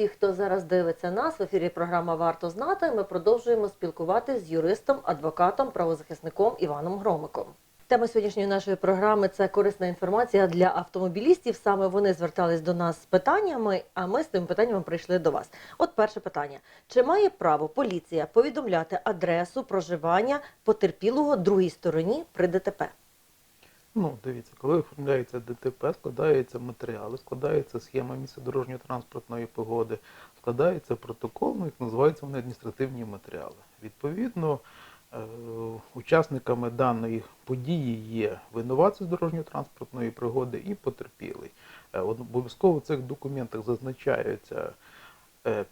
всіх, хто зараз дивиться нас в ефірі. Програма Варто знати. Ми продовжуємо спілкуватися з юристом, адвокатом, правозахисником Іваном Громиком. Тема сьогоднішньої нашої програми це корисна інформація для автомобілістів. Саме вони звертались до нас з питаннями, а ми з тим питанням прийшли до вас. От перше питання: чи має право поліція повідомляти адресу проживання потерпілого другій стороні при ДТП? Ну, дивіться, коли оформляється ДТП, складаються матеріали, складається схема місця дорожньо-транспортної погоди, складається протокол, ну, як називаються вони адміністративні матеріали. Відповідно, е, учасниками даної події є винуватець дорожньо-транспортної пригоди і потерпілий. Е, Обов'язково в цих документах зазначаються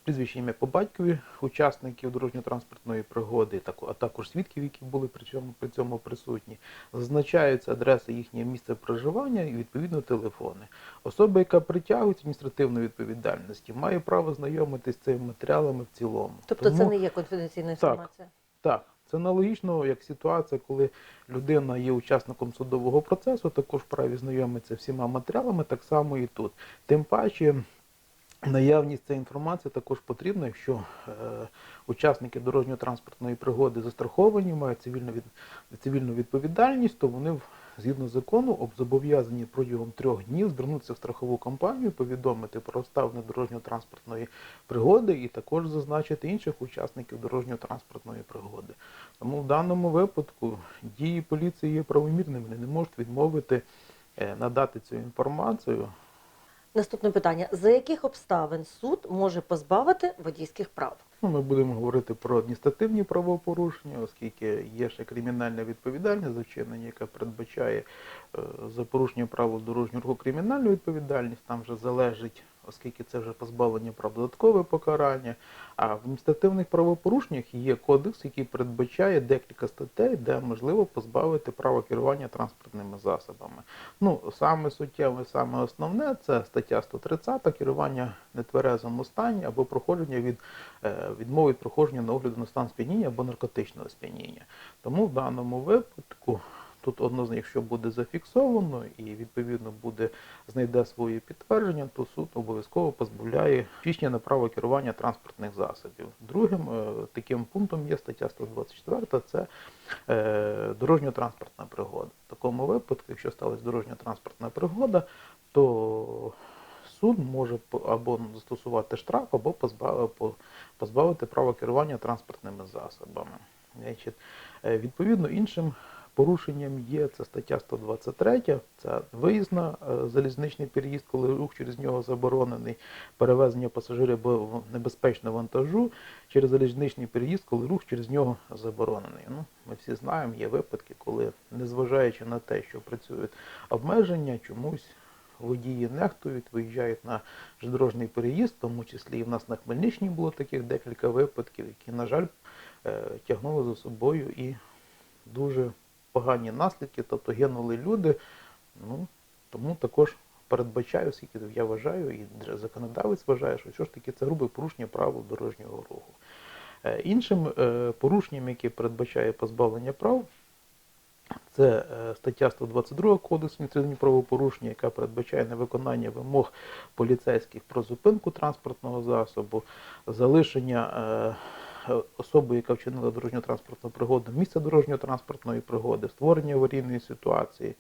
прізвище ім'я по батькові учасників дорожньо-транспортної пригоди, так- а також свідків, які були при цьому, при цьому присутні. Зазначаються адреса їхнє місце проживання і відповідно телефони. Особа, яка притягується адміністративної відповідальності, має право знайомитись з цими матеріалами в цілому. Тобто це не є конфіденційна інформація? так, це аналогічно як ситуація, коли людина є учасником судового процесу, також вправі знайомиться всіма матеріалами, так само і тут. Тим паче. Наявність цієї інформації також потрібна, якщо е, учасники дорожньо-транспортної пригоди застраховані, мають цивільну, від, цивільну відповідальність, то вони згідно закону об- зобов'язані протягом трьох днів звернутися в страхову компанію, повідомити про обставини дорожньо-транспортної пригоди і також зазначити інших учасників дорожньо-транспортної пригоди. Тому в даному випадку дії поліції є правомірними, вони не можуть відмовити е, надати цю інформацію. Наступне питання: за яких обставин суд може позбавити водійських прав? Ну, ми будемо говорити про адміністративні правопорушення, оскільки є ще кримінальна відповідальність за вчинення, яка передбачає е, за порушення правил дорожнього руху кримінальну відповідальність. Там вже залежить, оскільки це вже позбавлення прав додаткове покарання. А в адміністративних правопорушеннях є кодекс, який передбачає декілька статей, де можливо позбавити права керування транспортними засобами. Ну, саме суттєве, саме основне це стаття 130 керування нетверезому стані або проходження від е, відмови від проходження на огляду на стан сп'яніння або наркотичного сп'яніння. Тому в даному випадку тут однозначно, якщо буде зафіксовано і відповідно буде знайде своє підтвердження, то суд обов'язково позбавляє свідчення на право керування транспортних засобів. Другим е, таким пунктом є стаття 124, це е, дорожньо-транспортна пригода. В такому випадку, якщо сталася дорожньо-транспортна пригода, то суд може або застосувати штраф, або позбавити, права керування транспортними засобами. Е, відповідно, іншим порушенням є це стаття 123, це виїзд на е, залізничний переїзд, коли рух через нього заборонений, перевезення пасажирів або небезпечного вантажу через залізничний переїзд, коли рух через нього заборонений. Ну, ми всі знаємо, є випадки, коли, незважаючи на те, що працюють обмеження, чомусь водії нехтують, виїжджають на железнодорожний переїзд, в тому числі і в нас на Хмельниччині було таких декілька випадків, які, на жаль, е, тягнули за собою і дуже погані наслідки, тобто гинули люди. Ну, тому також передбачаю, скільки я вважаю, і законодавець вважає, що що ж таки це грубе порушення правил дорожнього руху. Е, Іншим е, порушенням, яке передбачає позбавлення прав, це е, стаття 122 Кодексу адміністративних правопорушення, яка передбачає невиконання вимог поліцейських про зупинку транспортного засобу, залишення е, яка вчинила дорожньо-транспортну пригоду, місця дорожньо-транспортної пригоди, створення аварійної ситуації,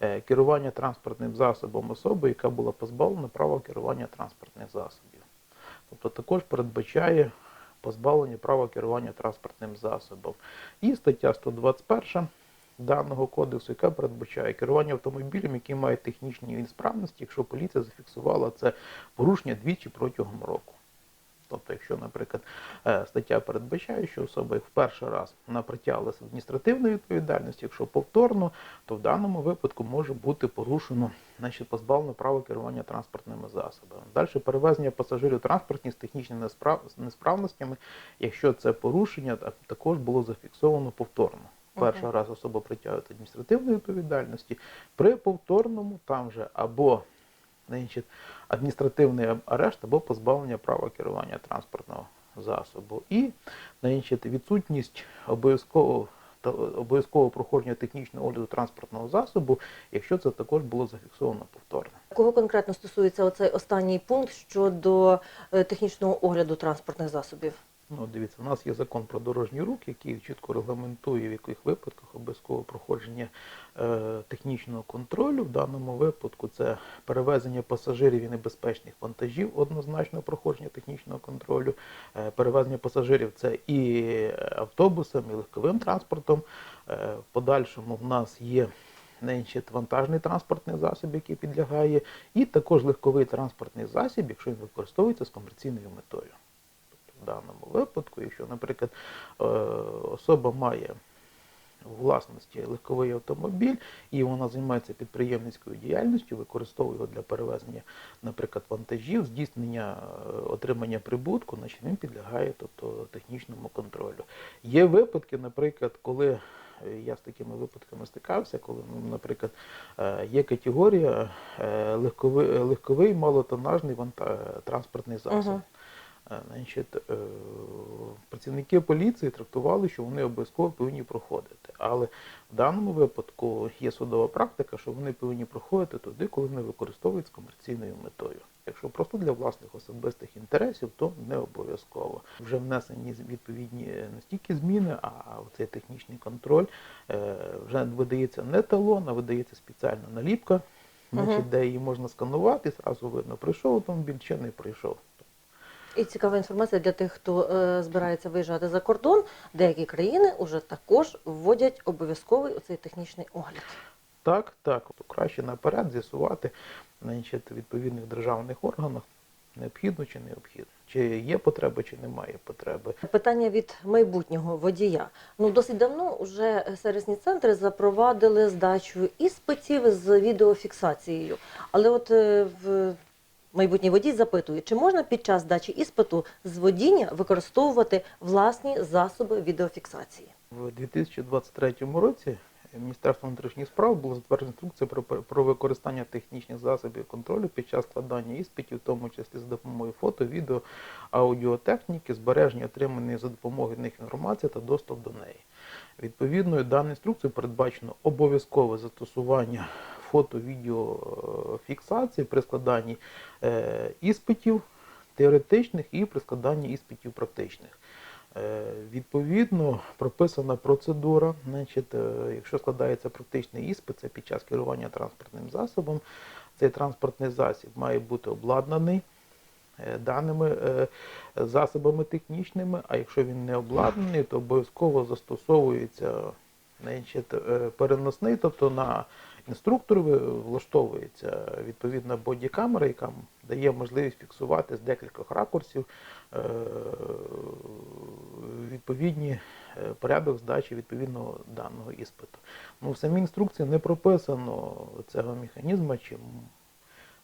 е, керування транспортним засобом особи, яка була позбавлена права керування транспортних засобів. Тобто також передбачає позбавлення права керування транспортним засобом. І стаття 121 даного кодексу, яка передбачає керування автомобілем, який має технічні несправності, якщо поліція зафіксувала це порушення двічі протягом року. Якщо, наприклад, е, стаття передбачає, що особа як в перший раз до адміністративної відповідальності, якщо повторно, то в даному випадку може бути порушено, значить, позбавлено права керування транспортними засобами. Далі перевезення пасажирів транспортні з технічними несправ- несправностями, якщо це порушення, так- також було зафіксовано повторно. Перший раз особа притягується до адміністративної відповідальності. При повторному там же або значить, адміністративний арешт або позбавлення права керування транспортного засобу. І значить, відсутність обов'язкового та обов'язкового проходження технічного огляду транспортного засобу, якщо це також було зафіксовано повторно. Кого конкретно стосується оцей останній пункт щодо е, технічного огляду транспортних засобів? Ну, дивіться, у нас є закон про дорожній рух, який чітко регламентує, в яких випадках обов'язково проходження е, технічного контролю. В даному випадку це перевезення пасажирів і небезпечних вантажів, однозначно проходження технічного контролю. Е, перевезення пасажирів це і автобусом, і легковим транспортом. Е, в подальшому в нас є Значить, вантажний транспортний засіб, який підлягає, і також легковий транспортний засіб, якщо він використовується з комерційною метою. В даному випадку, якщо, наприклад, е, особа має у власності легковий автомобіль і вона займається підприємницькою діяльністю, використовує його для перевезення, наприклад, вантажів, здійснення е, отримання прибутку, значить він підлягає тобто, технічному контролю. Є випадки, наприклад, коли е, я з такими випадками стикався, коли, ну, наприклад, є категорія легковий, легковий малотонажний транспортний засіб. Мгм. Е, Значить, е, працівники поліції трактували, що вони обов'язково повинні проходити. Але в даному випадку є судова практика, що вони повинні проходити туди, коли вони використовують з комерційною метою. Якщо просто для власних особистих інтересів, то не обов'язково. Вже внесені відповідні не стільки зміни, а цей технічний контроль е, вже видається не талон, а видається спеціальна наліпка, значить, де її можна сканувати, зразу видно, прийшов автомобіль чи не прийшов. І цікава інформація для тих, хто е, збирається виїжджати за кордон. Деякі країни вже також вводять обов'язковий оцей технічний огляд. Так, так. То краще наперед з'ясувати значить, відповідних державних органах, необхідно чи необхідно. Чи є потреба, чи немає потреби. Питання від майбутнього водія. Ну досить давно вже сервісні центри запровадили здачу іспитів з відеофіксацією. Але от е, в майбутній водій запитує, чи можна під час здачі іспиту з водіння використовувати власні засоби відеофіксації? В 2023 році Міністерством внутрішніх справ було затверджена інструкція про, про використання технічних засобів контролю під час складання іспитів, в тому числі за допомогою фото, відео, аудіотехніки, збереження отриманої за допомогою них інформації та доступ до неї. Відповідною даною інструкцією передбачено обов'язкове застосування фото-відеофіксації при складанні е, іспитів теоретичних і при складанні іспитів практичних. Е, Відповідно, прописана процедура. Значить, е, якщо складається практичний іспит, це під час керування транспортним засобом, цей транспортний засіб має бути обладнаний е, даними е, засобами технічними, а якщо він не обладнаний, то обов'язково застосовується значить, е, переносний, тобто на інструктор влаштовується відповідна бодікамера, яка дає можливість фіксувати з декількох ракурсів е, відповідні е, порядок здачі відповідного даного іспиту. Ну, в самій інструкції не прописано цього механізму чи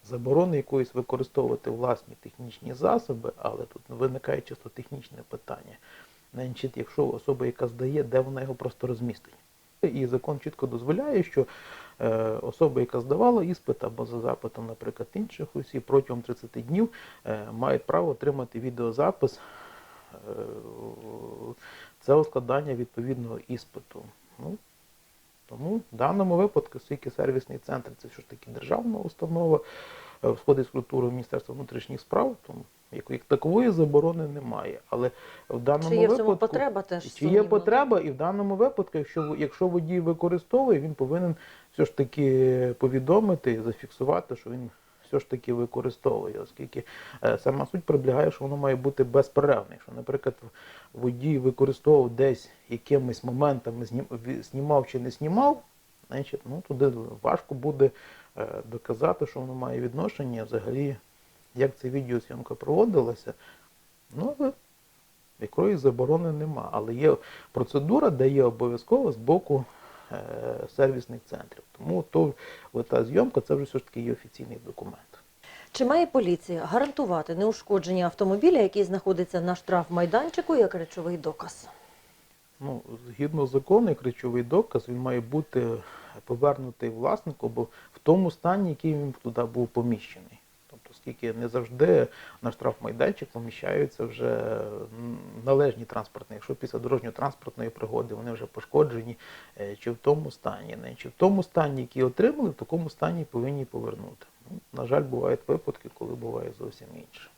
заборони якоїсь використовувати власні технічні засоби, але тут виникає чисто технічне питання. Якщо особа, яка здає, де вона його просто розмістить. І закон чітко дозволяє, що особа, яка здавала іспит або за запитом, наприклад, інших осіб, протягом 30 днів е, мають право отримати відеозапис е, цього складання відповідного іспиту. Ну, тому в даному випадку, оскільки сервісний центр це все ж таки державна установа, е, входить в структуру Міністерства внутрішніх справ, тому як, такової заборони немає. Але в даному Чи є в цьому потреба теж? чи є потреба, і в даному випадку, якщо якщо водій використовує, він повинен все ж таки повідомити зафіксувати, що він все ж таки використовує, оскільки е, сама суть прибігає, що воно має бути безперервне. Якщо, наприклад, водій використовував десь якимись моментами, знім- знімав чи не знімав, значить, ну туди важко буде е, доказати, що воно має відношення взагалі, як ця відеозйомка проводилася. Ну, але якої заборони нема. Але є процедура, де є обов'язково з боку сервісних центрів. Тому то, та зйомка це вже все ж таки є офіційний документ. Чи має поліція гарантувати неушкодження автомобіля, який знаходиться на штрафмайданчику, як речовий доказ? Ну, згідно закону, як речовий доказ, він має бути повернутий власнику або в тому стані, який він туди був поміщений. Оскільки не завжди на штрафмайданчик поміщаються вже належні транспортні. Якщо після дорожньо-транспортної пригоди вони вже пошкоджені, е, чи в тому стані, не чи в тому стані, який отримали, в такому стані повинні повернути. На жаль, бувають випадки, коли буває зовсім інше.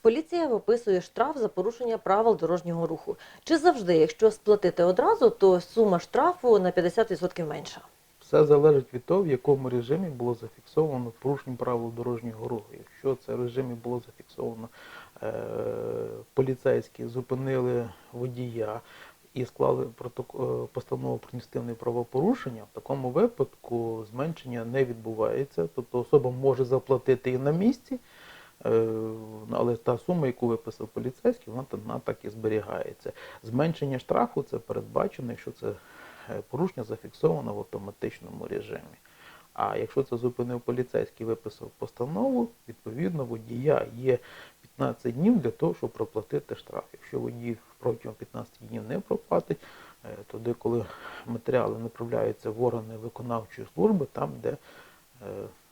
Поліція виписує штраф за порушення правил дорожнього руху. Чи завжди, якщо сплатити одразу, то сума штрафу на 50% менша? Все залежить від того, в якому режимі було зафіксовано порушення правил дорожнього руху. Якщо це в режимі було зафіксовано, е, поліцейські зупинили водія і склали е, постанову про адміністративне правопорушення, в такому випадку зменшення не відбувається. Тобто особа може заплатити і на місці, е, але та сума, яку виписав поліцейський, вона, вона так і зберігається. Зменшення штрафу це передбачено, якщо це порушення зафіксовано в автоматичному режимі. А якщо це зупинив поліцейський, виписав постанову, відповідно водія є 15 днів для того, щоб проплатити штраф. Якщо водій протягом 15 днів не проплатить, е, тоді, коли матеріали направляються в органи виконавчої служби, там де е,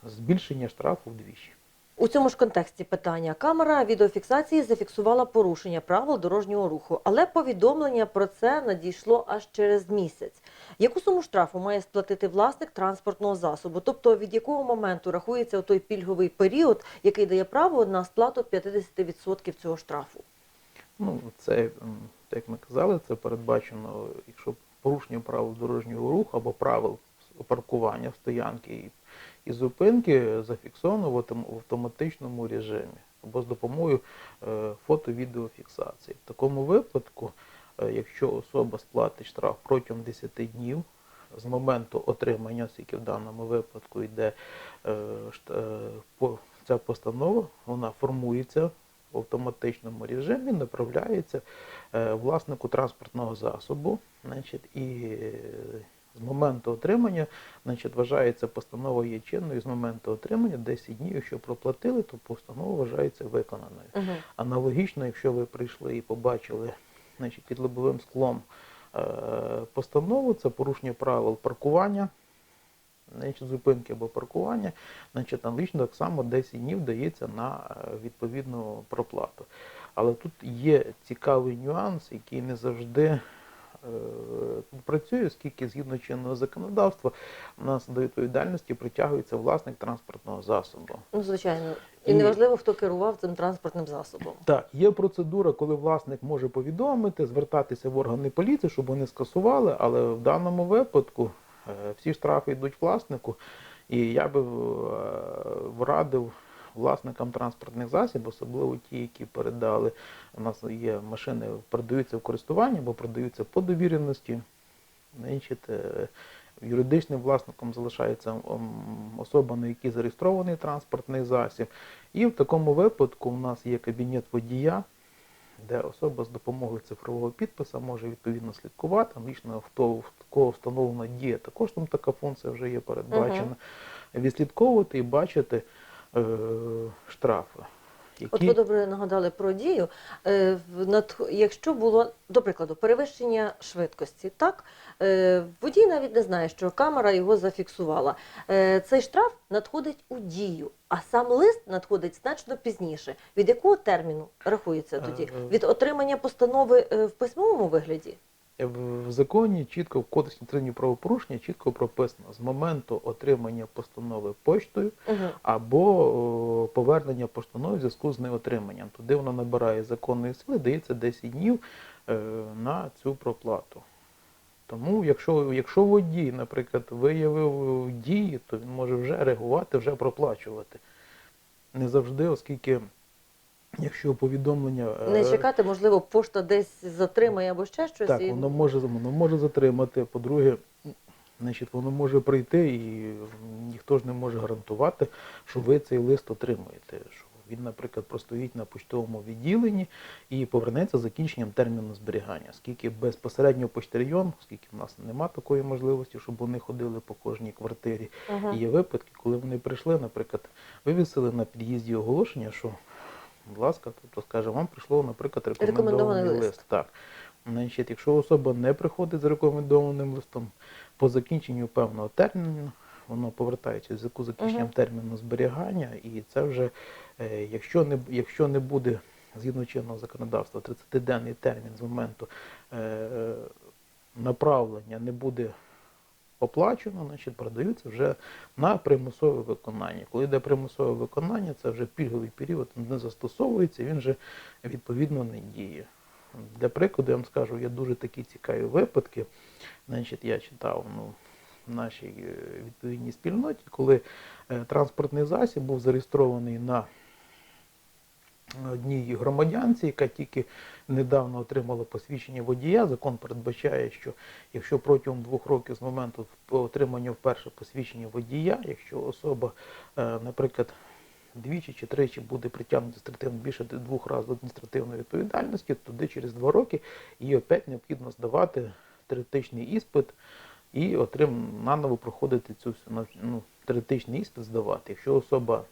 збільшення штрафу вдвічі. У цьому ж контексті питання камера відеофіксації зафіксувала порушення правил дорожнього руху, але повідомлення про це надійшло аж через місяць. Яку суму штрафу має сплатити власник транспортного засобу? Тобто від якого моменту рахується той пільговий період, який дає право на сплату 50% цього штрафу? Ну, це, як ми казали, це передбачено, якщо порушення правил дорожнього руху або правил паркування, стоянки і, і зупинки зафіксовано в автоматичному режимі або з допомогою е, фото-відеофіксації. В такому випадку, е, якщо особа сплатить штраф протягом 10 днів, з моменту отримання, оскільки в даному випадку йде е, ця постанова, вона формується в автоматичному режимі, направляється власнику транспортного засобу. Значить, і з моменту отримання значить, вважається постанова є чинною з моменту отримання 10 днів, якщо проплатили, то постанова вважається виконаною. Угу. Аналогічно, якщо ви прийшли і побачили значить, під лобовим склом е, постанову, це порушення правил паркування, значить, зупинки або паркування, значить, аналогічно так само 10 днів дається на е, відповідну проплату. Але тут є цікавий нюанс, який не завжди е, працює, оскільки згідно чинного законодавства у нас до відповідальності притягується власник транспортного засобу. Ну, звичайно. І неважливо, хто керував цим транспортним засобом. Так, є процедура, коли власник може повідомити, звертатися в органи поліції, щоб вони скасували, але в даному випадку е, всі штрафи йдуть власнику. І я би е, радив власникам транспортних засобів, особливо ті, які передали. У нас є машини, передаються в користування або продаються по довіреності. Значить, е, юридичним власником залишається особа, на якій зареєстрований транспортний засіб. І в такому випадку у нас є кабінет водія, де особа з допомогою цифрового підпису може відповідно слідкувати. В того, в кого встановлена дія, також там така функція вже є передбачена. Відслідковувати і бачити е, штрафи. От Які... ви добре нагадали про дію. Е, Якщо було, до прикладу, перевищення швидкості, так е, водій навіть не знає, що камера його зафіксувала. Е, Цей штраф надходить у дію, а сам лист надходить значно пізніше. Від якого терміну рахується тоді? Від отримання постанови в письмовому вигляді? В законі чітко в кодексі адміністративні правопорушення чітко прописано з моменту отримання постанови поштою Угу. або о, повернення постанови в зв'язку з неотриманням. Туди воно набирає законної сили, дається 10 днів е, на цю проплату. Тому, якщо, якщо водій, наприклад, виявив дії, то він може вже реагувати, вже проплачувати. Не завжди, оскільки якщо повідомлення е, Не чекати, можливо, пошта десь затримає або ще щось. так, і- воно може, воно може затримати. По-друге, значить, воно може прийти і ніхто ж не може гарантувати, що ви цей лист отримуєте. Що він, наприклад, простоїть на поштовому відділенні і повернеться з закінченням терміну зберігання. Оскільки безпосередньо почтальйон, оскільки в нас немає такої можливості, щоб вони ходили по кожній квартирі. Мгм. І є випадки, коли вони прийшли, наприклад, вивісили на під'їзді оголошення, що, будь ласка, тобто, скаже, вам прийшло, наприклад, рекомендований, Рекомендований лист. лист. Так. Значить, якщо особа не приходить з рекомендованим листом, по закінченню певного терміну, воно повертається з закінченням Мгм. терміну зберігання, і це вже, е, якщо не, якщо не буде згідно чинного законодавства 30-денний термін з моменту е, е, направлення, не буде оплачено, значить продаються вже на примусове виконання. Коли йде примусове виконання, це вже пільговий період не застосовується, він вже відповідно не діє. Для прикладу, я вам скажу, є дуже такі цікаві випадки. Значить, я читав ну, в нашій е, відповідній спільноті, коли е, транспортний засіб був зареєстрований на одній громадянці, яка тільки недавно отримала посвідчення водія. Закон передбачає, що якщо протягом двох років з моменту отримання вперше посвідчення водія, якщо особа, е, наприклад, двічі чи тричі буде притягнута адміністративно більше двох разів адміністративної відповідальності, тоді через два роки їй опять необхідно здавати теоретичний іспит і отрим наново проходити цю нав- ну, теоретичний іспит здавати. Якщо особа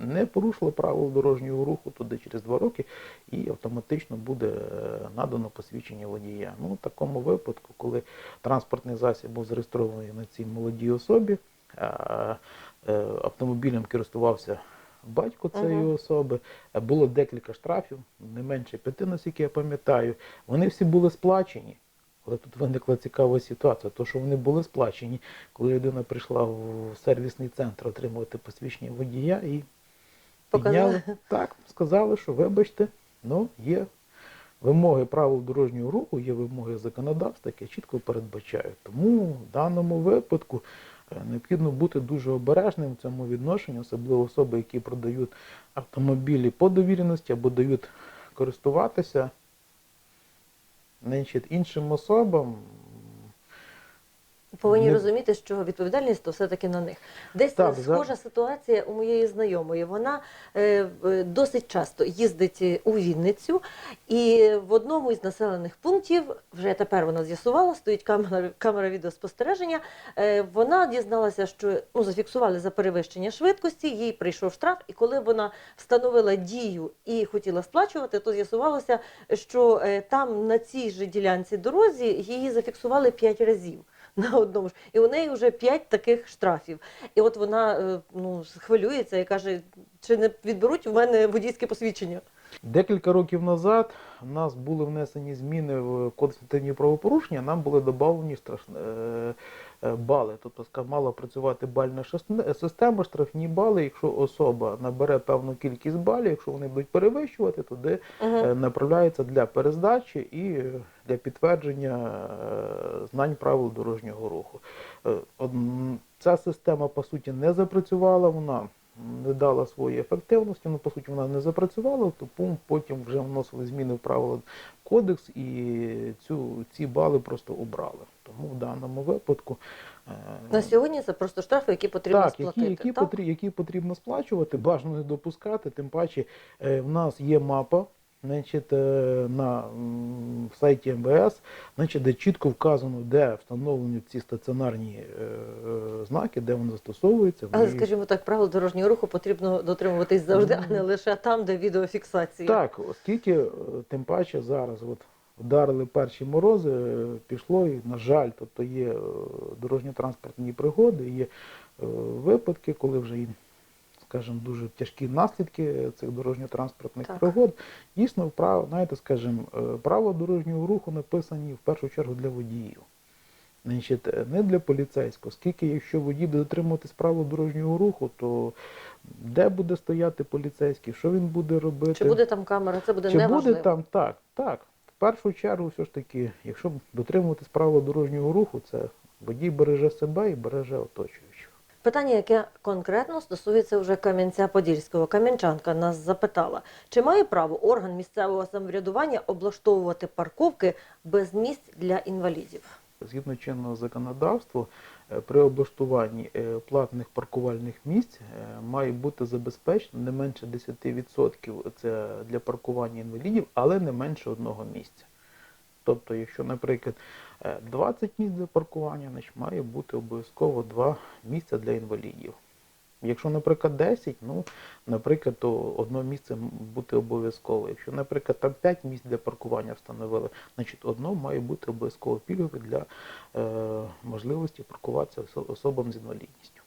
не порушила правил дорожнього руху, тоді через два роки і автоматично буде е, надано посвідчення водія. Ну, в такому випадку, коли транспортний засіб був зареєстрований на цій молодій особі, е, автомобілем користувався батько цієї Мгм. особи, е, було декілька штрафів, не менше п'яти, наскільки я пам'ятаю. Вони всі були сплачені. Але тут виникла цікава ситуація, то що вони були сплачені, коли людина прийшла в сервісний центр отримувати посвідчення водія і Показали. підняли. Так, сказали, що вибачте, ну є вимоги правил дорожнього руху, є вимоги законодавства, яке чітко передбачають. Тому в даному випадку е, необхідно бути дуже обережним в цьому відношенні, особливо особи, які продають автомобілі по довіреності або дають користуватися іншим особам. Повинні Не- розуміти, що відповідальність то все-таки на них. Десь Так, е, за- схожа ситуація у моєї знайомої. Вона е, е, досить часто їздить е, у Вінницю, і в одному із населених пунктів, вже тепер вона з'ясувала, стоїть камера, камера відеоспостереження. Е, вона дізналася, що ну, зафіксували за перевищення швидкості, їй прийшов штраф, і коли вона встановила дію і хотіла сплачувати, то з'ясувалося, що е, там на цій же ділянці дорозі її зафіксували 5 разів на одному ж. І у неї вже п'ять таких штрафів. І от вона е, ну, хвилюється і каже, чи не відберуть у мене водійське посвідчення. Декілька років назад у нас були внесені зміни в кодекс адміністративні правопорушення, нам були додавлені бали. Тобто мала працювати бальна система, штрафні бали. Якщо особа набере певну кількість балів, якщо вони будуть перевищувати, туди угу. направляється для перездачі і для підтвердження е, знань правил дорожнього руху. Е, Ця система, по суті, не запрацювала, вона не дала своєї ефективності, ну, по суті, вона не запрацювала, тому потім вже вносили зміни в правила кодекс і цю, ці бали просто обрали. Тому в даному випадку е, На сьогодні це просто штрафи, які потрібно так, сплатити. які, які, так? потрібно, які потрібно сплачувати, бажано не допускати. Тим паче е, в нас є мапа значить, е, на сайті МВС, значить, де чітко вказано, де встановлені ці стаціонарні е, е, знаки, де вони застосовуються. Але, скажімо так, правил дорожнього руху потрібно дотримуватись завжди, а не лише там, де відеофіксація. Так, оскільки тим паче зараз от вдарили перші морози, пішло і, на жаль, тобто є дорожньо-транспортні пригоди, є випадки, коли вже і, скажімо, дуже тяжкі наслідки цих дорожньо-транспортних пригод. Дійсно, вправо, знаєте, скажімо, е, правила дорожнього руху написані в першу чергу для водіїв. Значить, е, не для поліцейського, оскільки якщо водій буде дотримуватись правил дорожнього руху, то де буде стояти поліцейський, що він буде робити? Чи буде там камера, це буде Чи неважливо. буде там так, так. В першу чергу, все ж таки, якщо дотримуватись правил дорожнього руху, це водій береже себе і береже оточуючих. Питання, яке конкретно стосується вже Кам'янця-Подільського. Кам'янчанка нас запитала, чи має право орган місцевого самоврядування облаштовувати парковки без місць для інвалідів? Згідно чинного законодавства, е, при облаштуванні е, платних паркувальних місць е, має бути забезпечено не менше 10% це для паркування інвалідів, але не менше одного місця. Тобто, якщо, наприклад, е, 20 місць для паркування, значить має бути обов'язково 2 місця для інвалідів. Якщо, наприклад, 10, ну, наприклад, то одно місце бути обов'язково. Якщо, наприклад, там 5 місць для паркування встановили, значить одно має бути обов'язково пільгове для е, можливості паркуватися особам з інвалідністю.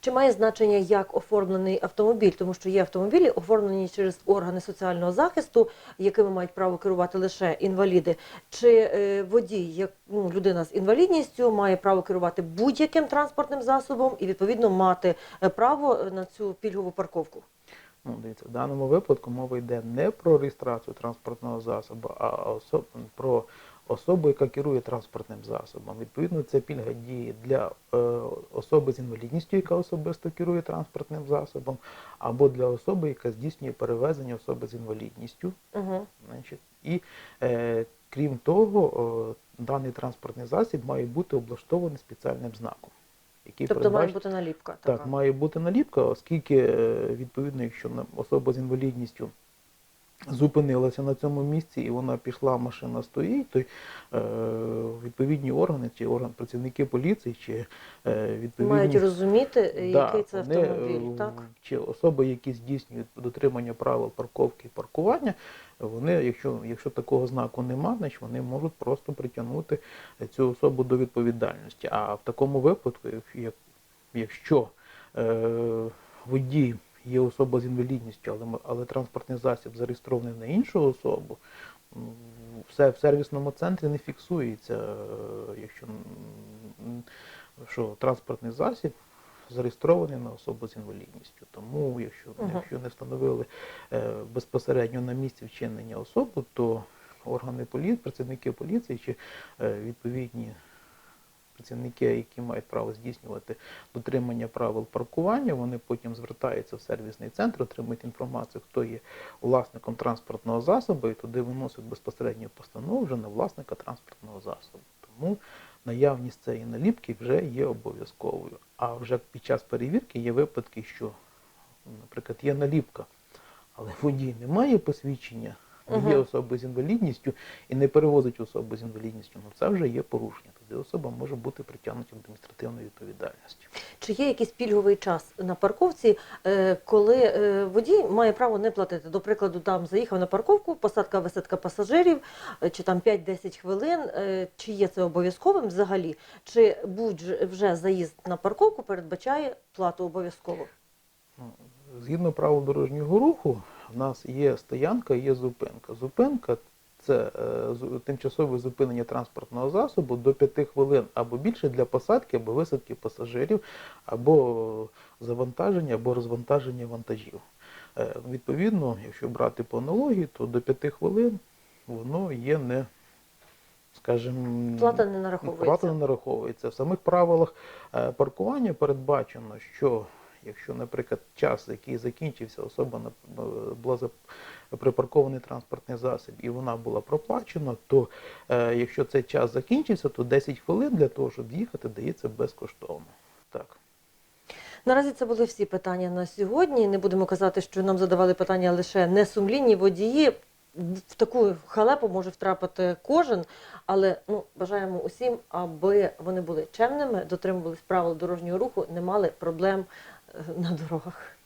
Чи має значення, як оформлений автомобіль? Тому що є автомобілі, оформлені через органи соціального захисту, якими мають право керувати лише інваліди. Чи е, водій, як ну, людина з інвалідністю, має право керувати будь-яким транспортним засобом і відповідно мати е, право на цю пільгову парковку? Ну, дивіться, в даному випадку мова йде не про реєстрацію транспортного засобу, а про особу, яка керує транспортним засобом. Відповідно, ця пільга діє для е, особи з інвалідністю, яка особисто керує транспортним засобом, або для особи, яка здійснює перевезення особи з інвалідністю. Угу. Значить, і е, крім того, о, даний транспортний засіб має бути облаштований спеціальним знаком. Який Тобто має бути наліпка. так, має бути наліпка, оскільки, е, відповідно, якщо особа з інвалідністю зупинилася на цьому місці і вона пішла, машина стоїть, то е, відповідні органи чи орган працівники поліції чи е, відповідні Мають розуміти, е, Да, який це вони, е, автомобіль. Так? Чи особи, які здійснюють дотримання правил парковки і паркування, вони, якщо, якщо такого знаку нема, значить вони можуть просто притягнути цю особу до відповідальності. А в такому випадку, як- як- якщо е, водій є особа з інвалідністю, але, але транспортний засіб зареєстрований на іншу особу, все в сервісному центрі не фіксується, е, якщо що транспортний засіб зареєстрований на особу з інвалідністю. Тому, якщо, Мгм. якщо не встановили е, безпосередньо на місці вчинення особи, то органи поліції, працівники поліції чи е, відповідні працівники, які мають право здійснювати дотримання правил паркування, вони потім звертаються в сервісний центр, отримують інформацію, хто є власником транспортного засобу, і туди виносять безпосередньо постанову вже на власника транспортного засобу. Тому наявність цієї наліпки вже є обов'язковою. А вже під час перевірки є випадки, що, наприклад, є наліпка, але водій не має посвідчення, є особи з інвалідністю і не перевозить особу з інвалідністю, ну це вже є порушення. Тоді особа може бути притягнута до адміністративної відповідальності. Чи є якийсь пільговий час на парковці, е, коли е, водій має право не платити? До прикладу, там заїхав на парковку, посадка висадка пасажирів, е, чи там 5-10 хвилин. Чи є це обов'язковим взагалі? Чи будь-вже заїзд на парковку передбачає плату обов'язково? Ну, Згідно правил дорожнього руху, в нас є стоянка, є зупинка. Зупинка це е, тимчасове зупинення транспортного засобу до 5 хвилин або більше для посадки або висадки пасажирів, або завантаження, або розвантаження вантажів. Е, Відповідно, якщо брати по аналогії, то до 5 хвилин воно є не, скажімо, Плата не нараховується. Плата не нараховується. В самих правилах е, паркування передбачено, що якщо, наприклад, час, який закінчився, особа е, була припаркований транспортний засіб і вона була проплачена, то е, якщо цей час закінчився, то 10 хвилин для того, щоб їхати, дається безкоштовно. Так. Наразі це були всі питання на сьогодні. Не будемо казати, що нам задавали питання лише несумлінні водії. В таку халепу може втрапити кожен, але ну бажаємо усім, аби вони були чемними, дотримувались правил дорожнього руху, не мали проблем на дорогах.